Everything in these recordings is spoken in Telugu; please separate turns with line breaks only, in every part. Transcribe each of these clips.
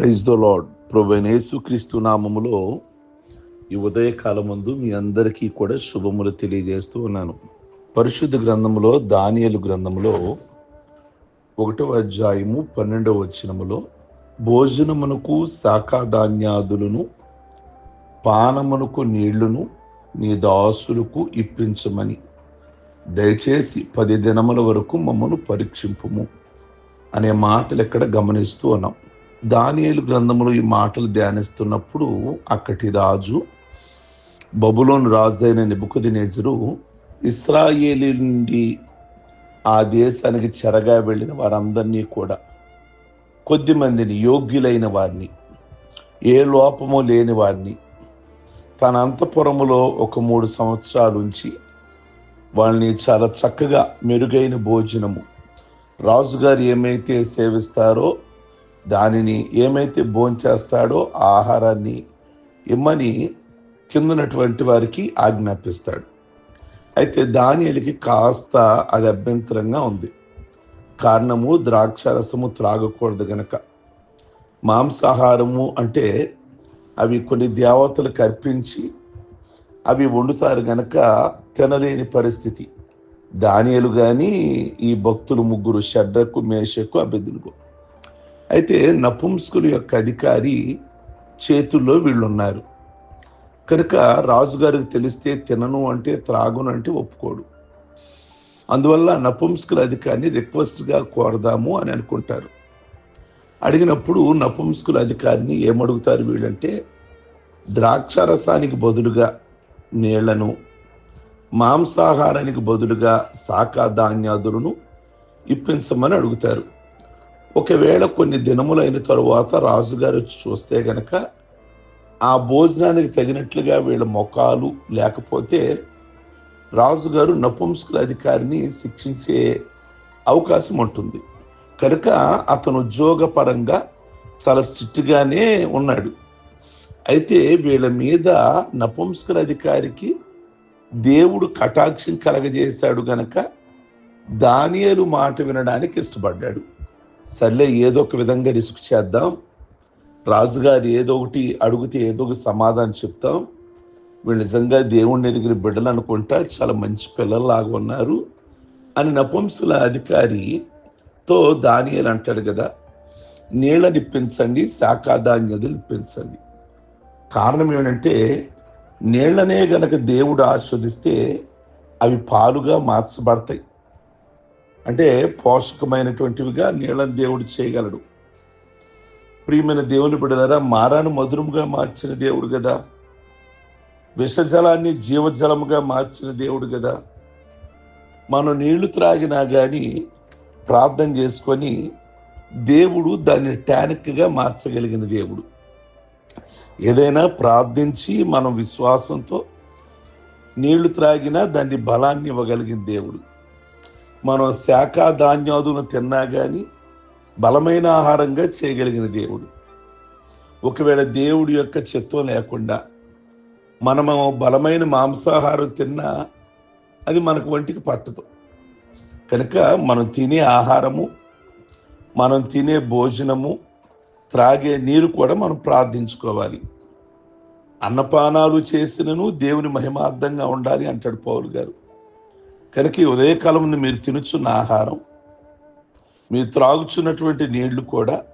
ప్రైజ్ ద లాడ్ ప్రభు క్రీస్తు నామములో ఈ ఉదయకాలమందు మీ అందరికీ కూడా శుభములు తెలియజేస్తూ ఉన్నాను. పరిశుద్ధ గ్రంథములో దానియలు గ్రంథములో ఒకటో అధ్యాయము పన్నెండవ వచనములో భోజనమునకు శాఖాధాన్యాదులను పానమునకు నీళ్ళును నీ దాసులకు ఇప్పించమని. దయచేసి పది దినముల వరకు మమ్మను పరీక్షింపుము అనే మాటలు ఇక్కడ గమనిస్తూ ఉన్నాం. దానియేలు గ్రంథంలో ఈ మాటలు ధ్యానిస్తున్నప్పుడు అక్కటి రాజు బబులోని రాజైన నిబుకుదినేజరు ఇస్రాయేలీ నుండి ఆ దేశానికి చెరగా వెళ్ళిన వారందరినీ కూడా కొద్ది మందిని యోగ్యులైన వారిని ఏ లోపము లేని వారిని తన అంతఃపురములో ఒక మూడు సంవత్సరాలు ఉంచి వాళ్ళని చాలా చక్కగా మెరుగైన భోజనము రాజుగారు ఏమైతే సేవిస్తారో దానిని ఏమైతే భోంచేస్తాడో ఆ ఆహారాన్ని ఇమ్మని కిందనటువంటి వారికి ఆజ్ఞాపిస్తాడు. అయితే దానియలకి కాస్త అది అభ్యంతరంగా ఉంది. కారణము ద్రాక్షరసము త్రాగకూడదు గనక. మాంసాహారము అంటే అవి కొన్ని దేవతలు కర్పించి అవి వండుతారు గనక తినలేని పరిస్థితి. దానియలు కానీ ఈ భక్తులు ముగ్గురు షడ్రకు మేషకు అభిద్దులకు అయితే నపుంసకుల యొక్క అధికారి చేతుల్లో వీళ్ళున్నారు. కనుక రాజుగారికి తెలిస్తే తినను అంటే త్రాగును అంటే ఒప్పుకోడు. అందువల్ల నపుంసకుల అధికారిని రిక్వెస్ట్గా కోరదాము అని అనుకుంటారు. అడిగినప్పుడు నపుంసకుల అధికారిని ఏమడుగుతారు వీళ్ళంటే ద్రాక్షారసానికి బదులుగా నీళ్ళను మాంసాహారానికి బదులుగా శాఖ ధాన్యాదులను ఇప్పించమని అడుగుతారు. ఒకవేళ కొన్ని దినములైన తరువాత రాజుగారు వచ్చి చూస్తే గనక ఆ భోజనానికి తగినట్లుగా వీళ్ళ మొఖాలు లేకపోతే రాజుగారు నపుంసకుల అధికారిని శిక్షించే అవకాశం ఉంటుంది. కనుక అతను ఉద్యోగపరంగా చాలా స్ట్రిక్ట్గానే ఉన్నాడు. అయితే వీళ్ళ మీద నపుంసకుల అధికారికి దేవుడు కటాక్షం కలగజేశాడు గనక దానియలు మాట వినడానికి ఇష్టపడ్డాడు. సర్లే ఏదో ఒక విధంగా రిస్క్ చేద్దాం. రాజుగారు ఏదో ఒకటి అడిగితే ఏదో ఒక సమాధానం చెప్తాం. వీళ్ళు నిజంగా దేవుణ్ణి ఎదిగిన బిడ్డలు అనుకుంటా చాలా మంచి పిల్లల్లాగా ఉన్నారు అని నపుంసుల అధికారితో దానియలు అంటాడు కదా నీళ్ళని ఇప్పించండి శాఖాధాన్యతలు ఇప్పించండి కారణం ఏమంటే నీళ్ళనే గనక దేవుడు ఆస్వాదిస్తే అవి పాలుగా మార్చబడతాయి. అంటే పోషకమైనటువంటివిగా నీళ్ళని దేవుడు చేయగలడు. ప్రియమైన దేవుని బిడ్డలారా మారాను మధురముగా మార్చిన దేవుడు కదా. విషజలాన్ని జీవజలముగా మార్చిన దేవుడు కదా. మనం నీళ్ళు త్రాగినా కానీ ప్రార్థన చేసుకొని దేవుడు దాన్ని టానిక్గా మార్చగలిగిన దేవుడు. ఏదైనా ప్రార్థించి మనం విశ్వాసంతో నీళ్ళు త్రాగినా దాన్ని బలాన్ని ఇవ్వగలిగిన దేవుడు. మనం శాఖ ధాన్యాదులను తిన్నా కానీ బలమైన ఆహారంగా చేయగలిగిన దేవుడు. ఒకవేళ దేవుడి యొక్క చిత్వం లేకుండా మనము బలమైన మాంసాహారం తిన్నా అది మనకు వంటికి పట్టదు. కనుక మనం తినే ఆహారము మనం తినే భోజనము త్రాగే నీరు కూడా మనం ప్రార్థించుకోవాలి. అన్నపానాలు చేసినను దేవుని మహిమార్థంగా ఉండాలి అంటాడు పౌలు గారు. కనుక ఈ ఉదయకాలం ముందు మీరు తినుచున్న ఆహారం మీరు త్రాగుచున్నటువంటి నీళ్ళు కూడా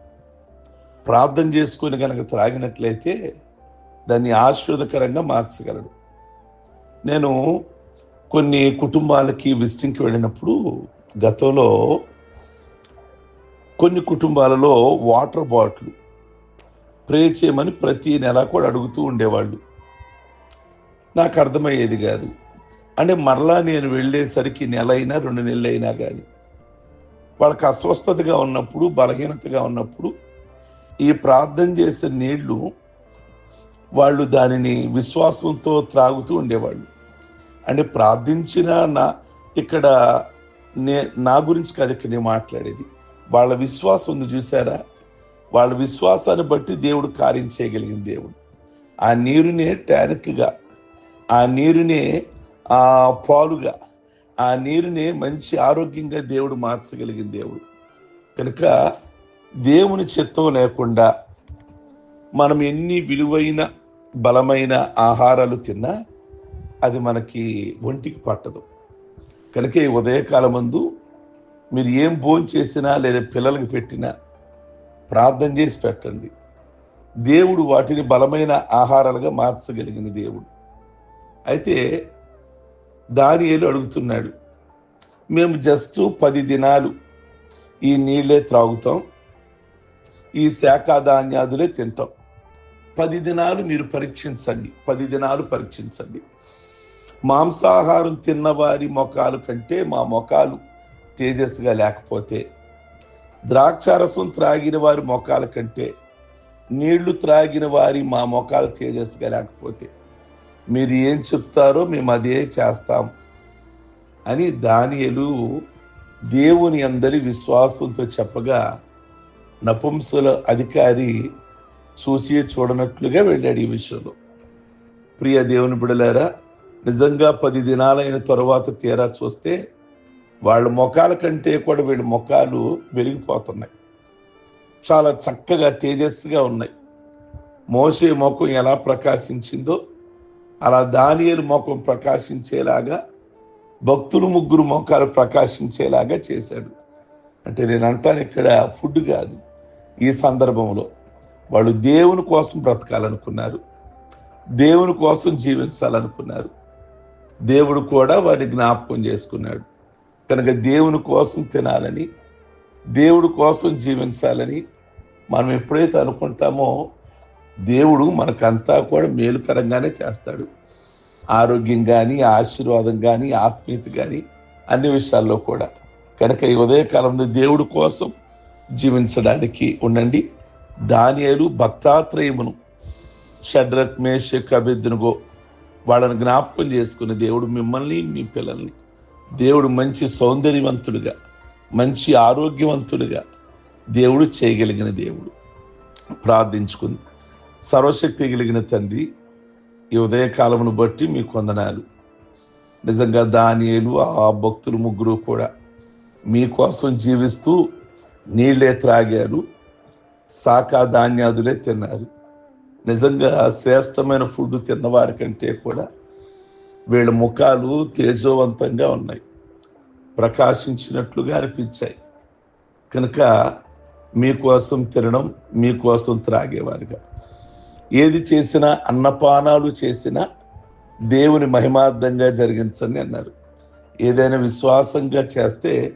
ప్రార్థన చేసుకొని కనుక త్రాగినట్లయితే దాన్ని ఆశీర్వదకరంగా మార్చగలడు నేను కొన్ని కుటుంబాలకి విజిటింగ్కి వెళ్ళినప్పుడు గతంలో కొన్ని కుటుంబాలలో వాటర్ బాటిల్ ప్రే చేయమని ప్రతి నెల కూడా అడుగుతూ ఉండేవాళ్ళు. నాకు అర్థమయ్యేది కాదు. అంటే మరలా నేను వెళ్ళేసరికి నెల అయినా రెండు నెలలు అయినా కానీ వాళ్ళకి అస్వస్థతగా ఉన్నప్పుడు బలహీనతగా ఉన్నప్పుడు ఈ ప్రార్థన చేసే నీళ్ళు వాళ్ళు దానిని విశ్వాసంతో త్రాగుతూ ఉండేవాళ్ళు. అంటే ప్రార్థించిన నా ఇక్కడ నే నా గురించి కాదు ఇక్కడ నేను మాట్లాడేది. వాళ్ళ విశ్వాసం ఉంది చూసారా? వాళ్ళ విశ్వాసాన్ని బట్టి దేవుడు కార్యం చేయగలిగిన దేవుడు. ఆ నీరునే టానిక్గా ఆ నీరునే ఆ పాలుగా ఆ నీరుని మంచి ఆరోగ్యంగా దేవుడు మార్చగలిగిన దేవుడు. కనుక దేవుని చిత్తం లేకుండా మనం ఎన్ని విలువైన బలమైన ఆహారాలు తిన్నా అది మనకి ఒంటికి పట్టదు. కనుక ఈ ఉదయకాలం ముందు మీరు ఏం భోజనం చేసినా లేదా పిల్లలకి పెట్టినా ప్రార్థన చేసి పెట్టండి. దేవుడు వాటిని బలమైన ఆహారాలుగా మార్చగలిగిన దేవుడు. అయితే దానియేలు అడుగుతున్నాడు. మేము జస్ట్ పది దినాలు ఈ నీళ్ళే త్రాగుతాం ఈ శాఖ ధాన్యాదులే తింటాం. పది దినాలు మీరు పరీక్షించండి పది దినాలు పరీక్షించండి. మాంసాహారం తిన్నవారి మొఖాలు కంటే మా మొఖాలు తేజస్సుగా లేకపోతే ద్రాక్షారసం త్రాగిన వారి మొఖాల కంటే నీళ్ళు త్రాగిన వారి మా మొఖాలు తేజస్సుగా లేకపోతే మీరు ఏం చెప్తారో మేము అదే చేస్తాం అని దానియలు దేవుని అందరి విశ్వాసంతో చెప్పగా నపుంసుల అధికారి చూసి చూడనట్లుగా వెళ్ళాడు ఈ విషయంలో. ప్రియ దేవుని బిడలారా నిజంగా పది దినాలైన తర్వాత తీరా చూస్తే వాళ్ళ ముఖాల కంటే కూడా వీళ్ళ ముఖాలు వెలిగిపోతున్నాయి. చాలా చక్కగా తేజస్సుగా ఉన్నాయి. మోసే ముఖం ఎలా ప్రకాశించిందో అలా దానియలు ముఖం ప్రకాశించేలాగా భక్తులు ముగ్గురు ముఖాలు ప్రకాశించేలాగా చేశాడు. అంటే నేను అంటాను ఇక్కడ ఫుడ్ కాదు. ఈ సందర్భంలో వాళ్ళు దేవుని కోసం బ్రతకాలనుకున్నారు. దేవుని కోసం జీవించాలనుకున్నారు. దేవుడు కూడా వారిని జ్ఞాపకం చేసుకున్నాడు. కనుక దేవుని కోసం తినాలని దేవుడి కోసం జీవించాలని మనం ఎప్పుడైతే అనుకుంటామో దేవుడు మనకంతా కూడా మేలుకరంగానే చేస్తాడు. ఆరోగ్యం కానీ ఆశీర్వాదం కానీ ఆత్మీయత కానీ అన్ని విషయాల్లో కూడా. కనుక ఈ ఉదయకాలంలో దేవుడు కోసం జీవించడానికి ఉండండి. దానియలు భక్తాత్రయమును షడ్రక్ మేషక్ అభిద్నుగో వాళ్ళని జ్ఞాపకం చేసుకుని దేవుడు మిమ్మల్ని మీ పిల్లల్ని దేవుడు మంచి సౌందర్యవంతుడుగా మంచి ఆరోగ్యవంతుడుగా దేవుడు చేయగలిగిన దేవుడు. ప్రార్థించుకుంది. సర్వశక్తి కలిగిన తండ్రి ఈ ఉదయకాలమును బట్టి మీ కొందనాలు నిజంగా దానియేలు ఆ భక్తులు ముగ్గురు కూడా మీకోసం జీవిస్తూ నీళ్ళే త్రాగారు శాఖా ధాన్యాదులే తిన్నారు. నిజంగా శ్రేష్టమైన ఫుడ్ తిన్నవారి కంటే కూడా వీళ్ళ ముఖాలు తేజోవంతంగా ఉన్నాయి. ప్రకాశించినట్లుగా అనిపించాయి. కనుక మీకోసం తినడం మీకోసం త్రాగేవారుగా. ఏది చేసినా అన్నపానాలు చేసినా దేవుని మహిమార్థంగా జరిగించండి అన్నారు. ఏదైనా విశ్వాసంగా చేస్తే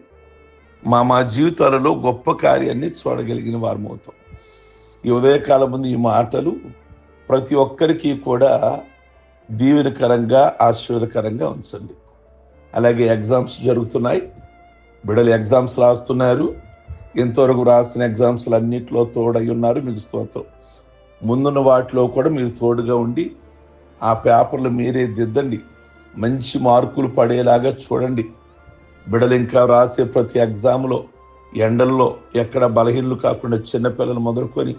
మా మా జీవితాలలో గొప్ప కార్యాన్ని చూడగలిగిన వారం అవుతాం. ఈ ఉదయకాలం ముందు ఈ మాటలు ప్రతి ఒక్కరికి కూడా దీవెనకరంగా ఆశీర్వదకరంగా ఉంచండి. అలాగే ఎగ్జామ్స్ జరుగుతున్నాయి. బిడలు ఎగ్జామ్స్ రాస్తున్నారు. ఇంతవరకు రాసిన ఎగ్జామ్స్లు అన్నింటిలో తోడై ఉన్నారు. మీకు స్తోత్రం. ముందున్న వాటిలో కూడా మీరు తోడుగా ఉండి ఆ పేపర్లు మీరే దిద్దండి. మంచి మార్కులు పడేలాగా చూడండి. బిడలు ఇంకా రాసే ప్రతి ఎగ్జామ్లో ఎండల్లో ఎక్కడ బలహీనలు కాకుండా చిన్నపిల్లలు మొదలుకొని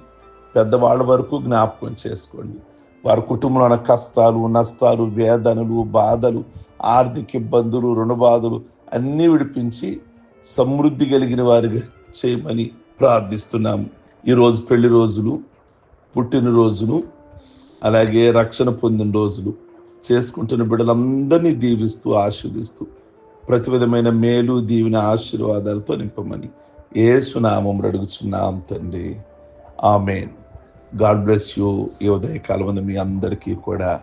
పెద్దవాళ్ళ వరకు జ్ఞాపకం చేసుకోండి. వారి కుటుంబంలో ఉన్న కష్టాలు నష్టాలు వేదనలు బాధలు ఆర్థిక ఇబ్బందులు రుణ బాధలు అన్నీ విడిపించి సమృద్ధి కలిగిన వారిగా చేయమని ప్రార్థిస్తున్నాము. ఈరోజు పెళ్ళి రోజులు పుట్టినరోజును అలాగే రక్షణ పొందిన రోజులు చేసుకుంటున్న బిడ్డలందరినీ దీవిస్తూ ఆశీర్దిస్తూ ప్రతి విధమైన మేలు దీవిన ఆశీర్వాదాలతో నింపమని ఏసునామం అడుగుచున్నాం తండ్రి. ఆమెన్. God bless you. ఈ ఉదయకాలం మీ అందరికీ కూడా